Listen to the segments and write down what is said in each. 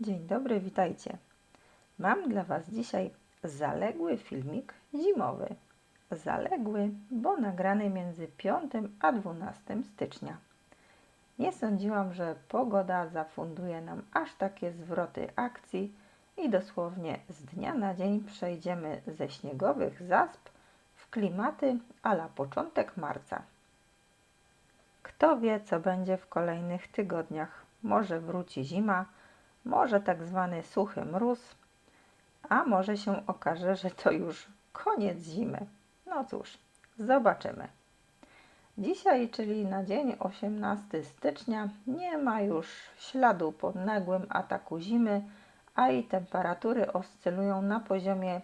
Dzień dobry, witajcie. Mam dla Was dzisiaj zaległy filmik zimowy. Zaległy, bo nagrany między 5 a 12 stycznia. Nie sądziłam, że pogoda zafunduje nam aż takie zwroty akcji i dosłownie z dnia na dzień przejdziemy ze śniegowych zasp w klimaty ala początek marca. Kto wie, co będzie w kolejnych tygodniach. Może wróci zima, może tak zwany suchy mróz, a może się okaże, że to już koniec zimy. No cóż, zobaczymy. Dzisiaj, czyli na dzień 18 stycznia, nie ma już śladu po nagłym ataku zimy, a i temperatury oscylują na poziomie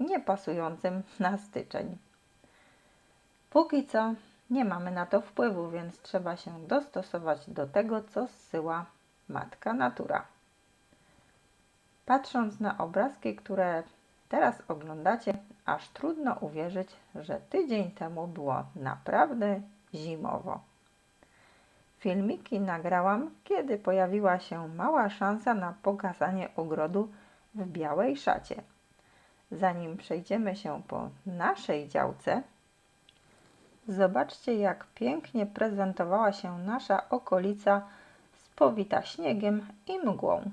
niepasującym na styczeń. Póki co nie mamy na to wpływu, więc trzeba się dostosować do tego, co zsyła matka natura. Patrząc na obrazki, które teraz oglądacie, aż trudno uwierzyć, że tydzień temu było naprawdę zimowo. Filmiki nagrałam, kiedy pojawiła się mała szansa na pokazanie ogrodu w białej szacie. Zanim przejdziemy się po naszej działce, zobaczcie jak pięknie prezentowała się nasza okolica spowita śniegiem i mgłą.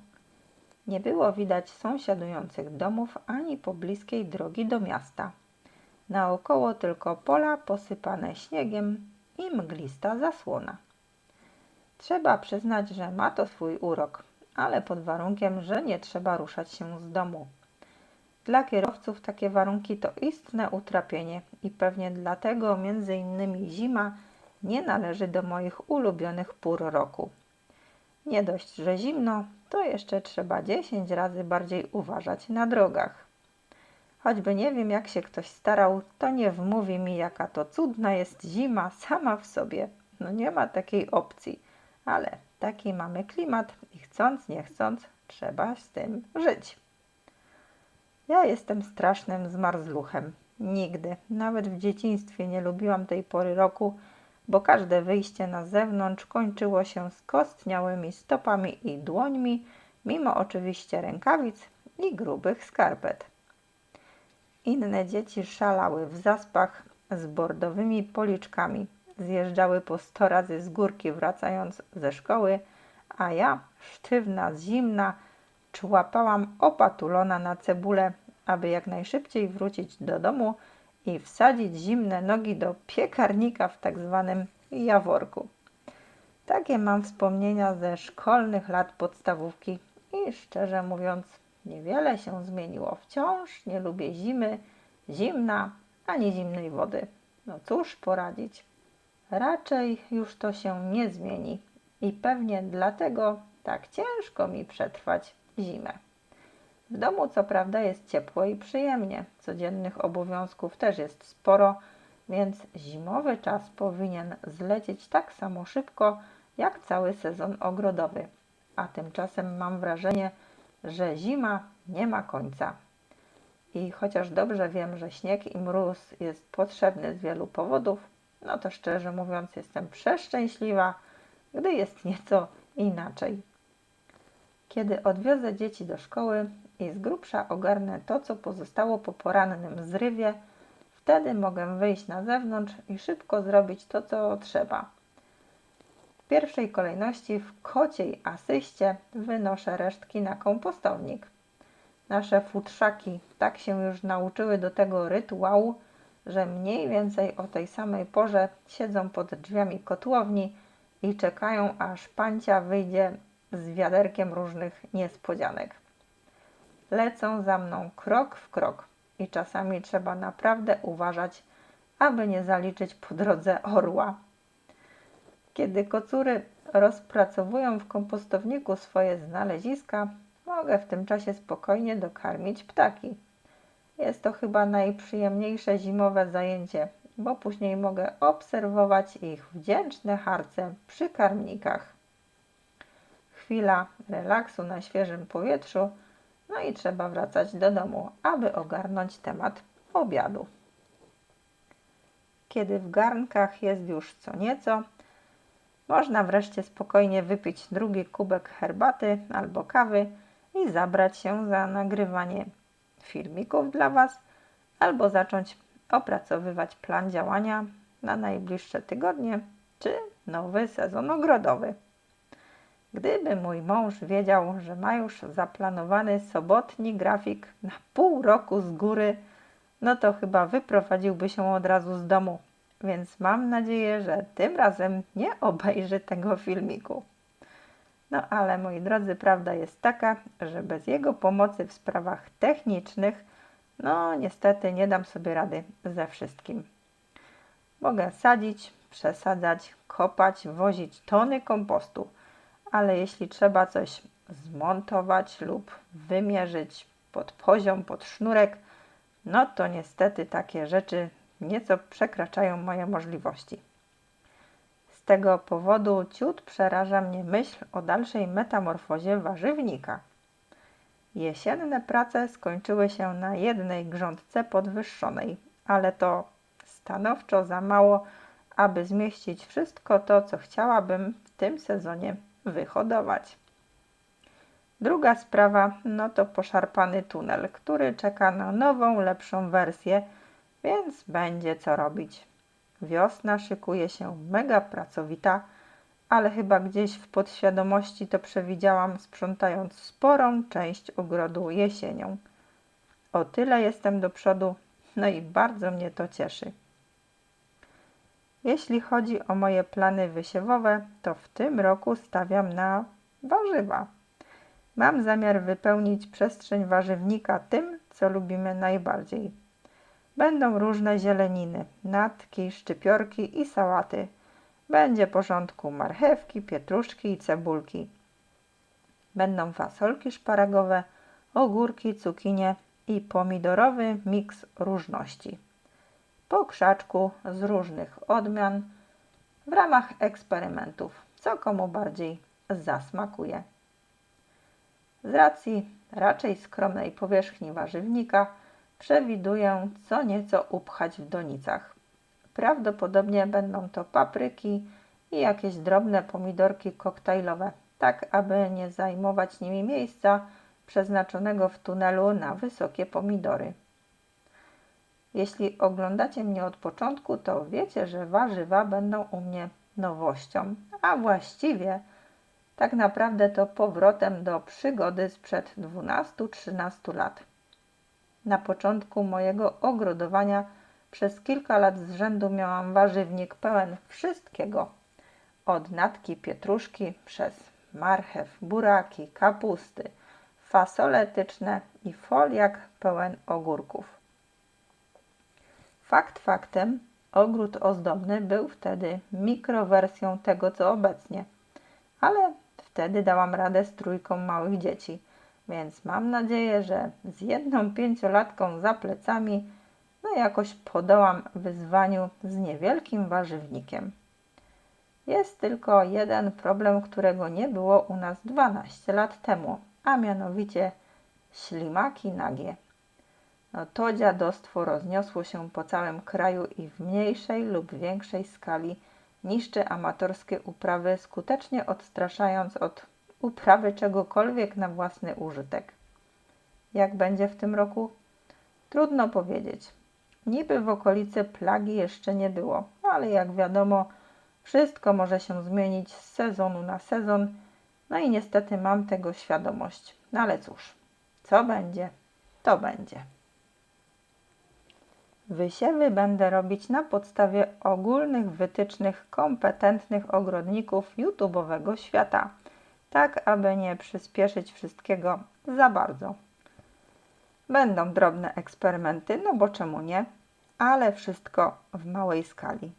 Nie było widać sąsiadujących domów ani pobliskiej drogi do miasta. Naokoło tylko pola posypane śniegiem i mglista zasłona. Trzeba przyznać, że ma to swój urok, ale pod warunkiem, że nie trzeba ruszać się z domu. Dla kierowców takie warunki to istne utrapienie i pewnie dlatego między innymi zima nie należy do moich ulubionych pór roku. Nie dość, że zimno, to jeszcze trzeba 10 razy bardziej uważać na drogach. Choćby nie wiem, jak się ktoś starał, to nie wmówi mi, jaka to cudna jest zima sama w sobie. No nie ma takiej opcji, ale taki mamy klimat i chcąc, nie chcąc, trzeba z tym żyć. Ja jestem strasznym zmarzluchem. Nigdy, nawet w dzieciństwie nie lubiłam tej pory roku, bo każde wyjście na zewnątrz kończyło się skostniałymi stopami i dłońmi, mimo oczywiście rękawic i grubych skarpet. Inne dzieci szalały w zaspach z bordowymi policzkami, zjeżdżały po sto razy z górki wracając ze szkoły, a ja, sztywna, zimna, człapałam opatulona na cebulę, aby jak najszybciej wrócić do domu i wsadzić zimne nogi do piekarnika w tak zwanym jaworku. Takie mam wspomnienia ze szkolnych lat podstawówki i szczerze mówiąc, niewiele się zmieniło. Wciąż nie lubię zimy, zimna ani zimnej wody. No cóż poradzić. Raczej już to się nie zmieni i pewnie dlatego tak ciężko mi przetrwać zimę. W domu co prawda jest ciepło i przyjemnie, codziennych obowiązków też jest sporo, więc zimowy czas powinien zlecieć tak samo szybko jak cały sezon ogrodowy. A tymczasem mam wrażenie, że zima nie ma końca. I chociaż dobrze wiem, że śnieg i mróz jest potrzebny z wielu powodów, no to szczerze mówiąc jestem przeszczęśliwa, gdy jest nieco inaczej. Kiedy odwiozę dzieci do szkoły i z grubsza ogarnę to, co pozostało po porannym zrywie, wtedy mogę wyjść na zewnątrz i szybko zrobić to, co trzeba. W pierwszej kolejności w kociej asyście wynoszę resztki na kompostownik. Nasze futrzaki tak się już nauczyły do tego rytuału, że mniej więcej o tej samej porze siedzą pod drzwiami kotłowni i czekają, aż pancia wyjdzie z wiaderkiem różnych niespodzianek. Lecą za mną krok w krok i czasami trzeba naprawdę uważać, aby nie zaliczyć po drodze orła. Kiedy kocury rozpracowują w kompostowniku swoje znaleziska, mogę w tym czasie spokojnie dokarmić ptaki. Jest to chyba najprzyjemniejsze zimowe zajęcie, bo później mogę obserwować ich wdzięczne harce przy karmnikach chwila relaksu na świeżym powietrzu, no i trzeba wracać do domu, aby ogarnąć temat obiadu. Kiedy w garnkach jest już co nieco, Można wreszcie spokojnie wypić drugi kubek herbaty albo kawy i zabrać się za nagrywanie filmików dla Was albo zacząć opracowywać plan działania na najbliższe tygodnie czy nowy sezon ogrodowy. Gdyby mój mąż wiedział, że ma już zaplanowany sobotni grafik na pół roku z góry, no to chyba wyprowadziłby się od razu z domu. Więc mam nadzieję, że tym razem nie obejrzy tego filmiku. No ale moi drodzy, prawda jest taka, że bez jego pomocy w sprawach technicznych, no niestety nie dam sobie rady ze wszystkim. Mogę sadzić, przesadzać, kopać, wozić tony kompostu, ale jeśli trzeba coś zmontować lub wymierzyć pod poziom, pod sznurek, no to niestety takie rzeczy nieco przekraczają moje możliwości. Z tego powodu ciut przeraża mnie myśl o dalszej metamorfozie warzywnika. Jesienne prace skończyły się na jednej grządce podwyższonej, ale to stanowczo za mało, aby zmieścić wszystko to, co chciałabym w tym sezonie wyhodować. Druga sprawa no to poszarpany tunel, który czeka na nową, lepszą wersję, więc będzie co robić. Wiosna szykuje się mega pracowita, ale chyba gdzieś w podświadomości to przewidziałam, sprzątając sporą część ogrodu jesienią. O tyle jestem do przodu, no i bardzo mnie to cieszy. Jeśli chodzi o moje plany wysiewowe, to w tym roku stawiam na warzywa. Mam zamiar wypełnić przestrzeń warzywnika tym, co lubimy najbardziej. Będą różne zieleniny, natki, szczypiorki i sałaty. Będzie porządku marchewki, pietruszki i cebulki. Będą fasolki szparagowe, ogórki, cukinie i pomidorowy miks różności po krzaczku z różnych odmian w ramach eksperymentów, co komu bardziej zasmakuje. Z racji raczej skromnej powierzchni warzywnika przewiduję co nieco upchać w donicach. Prawdopodobnie będą to papryki i jakieś drobne pomidorki koktajlowe, tak aby nie zajmować nimi miejsca przeznaczonego w tunelu na wysokie pomidory. Jeśli oglądacie mnie od początku, to wiecie, że warzywa będą u mnie nowością, a właściwie tak naprawdę to powrotem do przygody sprzed 12-13 lat. Na początku mojego ogrodowania przez kilka lat z rzędu miałam warzywnik pełen wszystkiego. Od natki pietruszki przez marchew, buraki, kapusty, fasole tyczne i foliak pełen ogórków. Fakt faktem, ogród ozdobny był wtedy mikrowersją tego, co obecnie. Ale wtedy dałam radę z trójką małych dzieci, więc mam nadzieję, że z jedną pięciolatką za plecami no jakoś podołam wyzwaniu z niewielkim warzywnikiem. Jest tylko jeden problem, którego nie było u nas 12 lat temu, a mianowicie ślimaki nagie. No, to dziadostwo rozniosło się po całym kraju i w mniejszej lub większej skali niszczy amatorskie uprawy, skutecznie odstraszając od uprawy czegokolwiek na własny użytek. Jak będzie w tym roku? Trudno powiedzieć. Niby w okolicy plagi jeszcze nie było, ale jak wiadomo, wszystko może się zmienić z sezonu na sezon, no i niestety mam tego świadomość. No ale cóż, co będzie, to będzie. Wysiewy będę robić na podstawie ogólnych wytycznych kompetentnych ogrodników YouTube'owego świata, tak aby nie przyspieszyć wszystkiego za bardzo. Będą drobne eksperymenty, no bo czemu nie, ale wszystko w małej skali.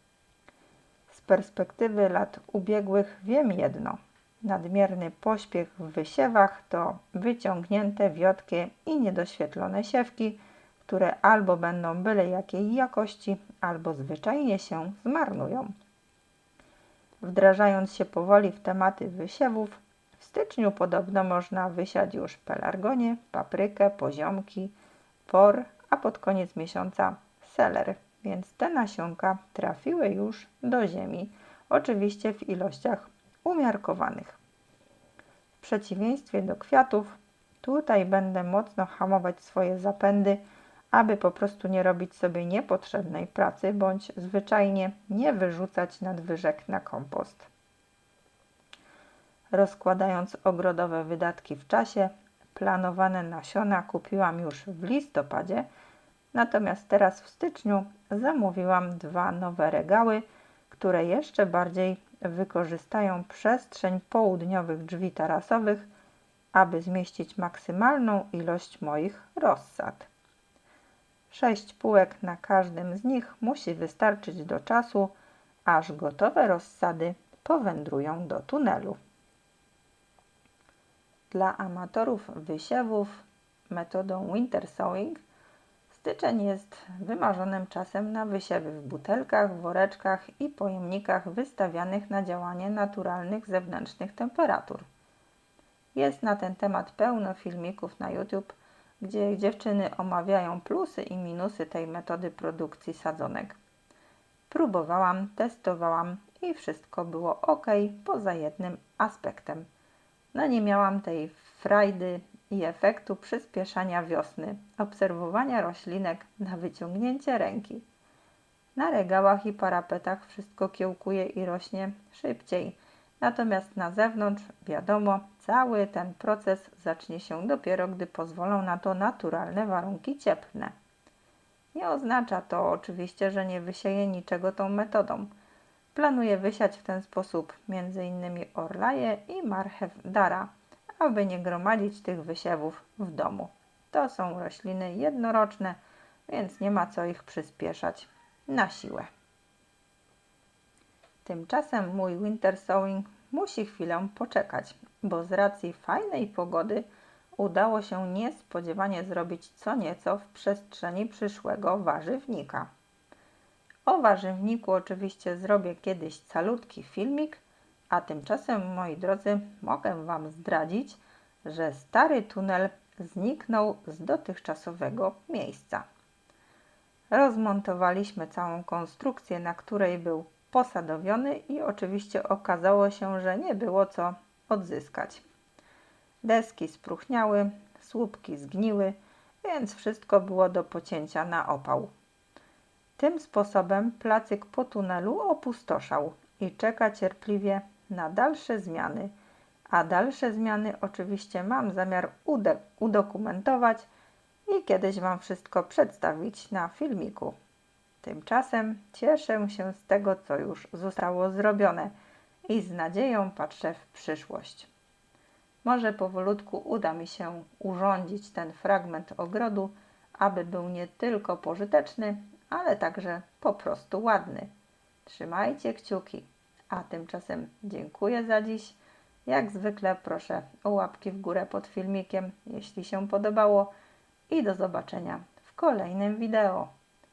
Z perspektywy lat ubiegłych wiem jedno. Nadmierny pośpiech w wysiewach to wyciągnięte, wiotkie i niedoświetlone siewki – które albo będą byle jakiej jakości, albo zwyczajnie się zmarnują. Wdrażając się powoli w tematy wysiewów, w styczniu podobno można wysiać już pelargonię, paprykę, poziomki, por, a pod koniec miesiąca seler, więc te nasionka trafiły już do ziemi, oczywiście w ilościach umiarkowanych. W przeciwieństwie do kwiatów, tutaj będę mocno hamować swoje zapędy, aby po prostu nie robić sobie niepotrzebnej pracy bądź zwyczajnie nie wyrzucać nadwyżek na kompost. Rozkładając ogrodowe wydatki w czasie, planowane nasiona kupiłam już w listopadzie, natomiast teraz w styczniu zamówiłam dwa nowe regały, które jeszcze bardziej wykorzystają przestrzeń południowych drzwi tarasowych, aby zmieścić maksymalną ilość moich rozsad. Sześć półek na każdym z nich musi wystarczyć do czasu, aż gotowe rozsady powędrują do tunelu. Dla amatorów wysiewów metodą winter sowing styczeń jest wymarzonym czasem na wysiewy w butelkach, woreczkach i pojemnikach wystawianych na działanie naturalnych zewnętrznych temperatur. Jest na ten temat pełno filmików na YouTube, gdzie dziewczyny omawiają plusy i minusy tej metody produkcji sadzonek. Próbowałam, testowałam i wszystko było ok, poza jednym aspektem. No nie miałam tej frajdy i efektu przyspieszania wiosny, obserwowania roślinek na wyciągnięcie ręki. Na regałach i parapetach wszystko kiełkuje i rośnie szybciej, natomiast na zewnątrz, wiadomo, cały ten proces zacznie się dopiero, gdy pozwolą na to naturalne warunki cieplne. Nie oznacza to oczywiście, że nie wysieję niczego tą metodą. Planuję wysiać w ten sposób m.in. orlaje i marchew dara, aby nie gromadzić tych wysiewów w domu. To są rośliny jednoroczne, więc nie ma co ich przyspieszać na siłę. Tymczasem mój winter sowing musi chwilę poczekać, bo z racji fajnej pogody udało się niespodziewanie zrobić co nieco w przestrzeni przyszłego warzywnika. O warzywniku oczywiście zrobię kiedyś calutki filmik, a tymczasem, moi drodzy, mogę Wam zdradzić, że stary tunel zniknął z dotychczasowego miejsca. Rozmontowaliśmy całą konstrukcję, na której był posadowiony i oczywiście okazało się, że nie było co odzyskać. Deski spruchniały, słupki zgniły, więc wszystko było do pocięcia na opał. Tym sposobem placyk po tunelu opustoszał i czeka cierpliwie na dalsze zmiany, a dalsze zmiany oczywiście mam zamiar udokumentować i kiedyś Wam wszystko przedstawić na filmiku. Tymczasem cieszę się z tego, co już zostało zrobione i z nadzieją patrzę w przyszłość. Może powolutku uda mi się urządzić ten fragment ogrodu, aby był nie tylko pożyteczny, ale także po prostu ładny. Trzymajcie kciuki, a tymczasem dziękuję za dziś. Jak zwykle proszę o łapki w górę pod filmikiem, jeśli się podobało i do zobaczenia w kolejnym wideo.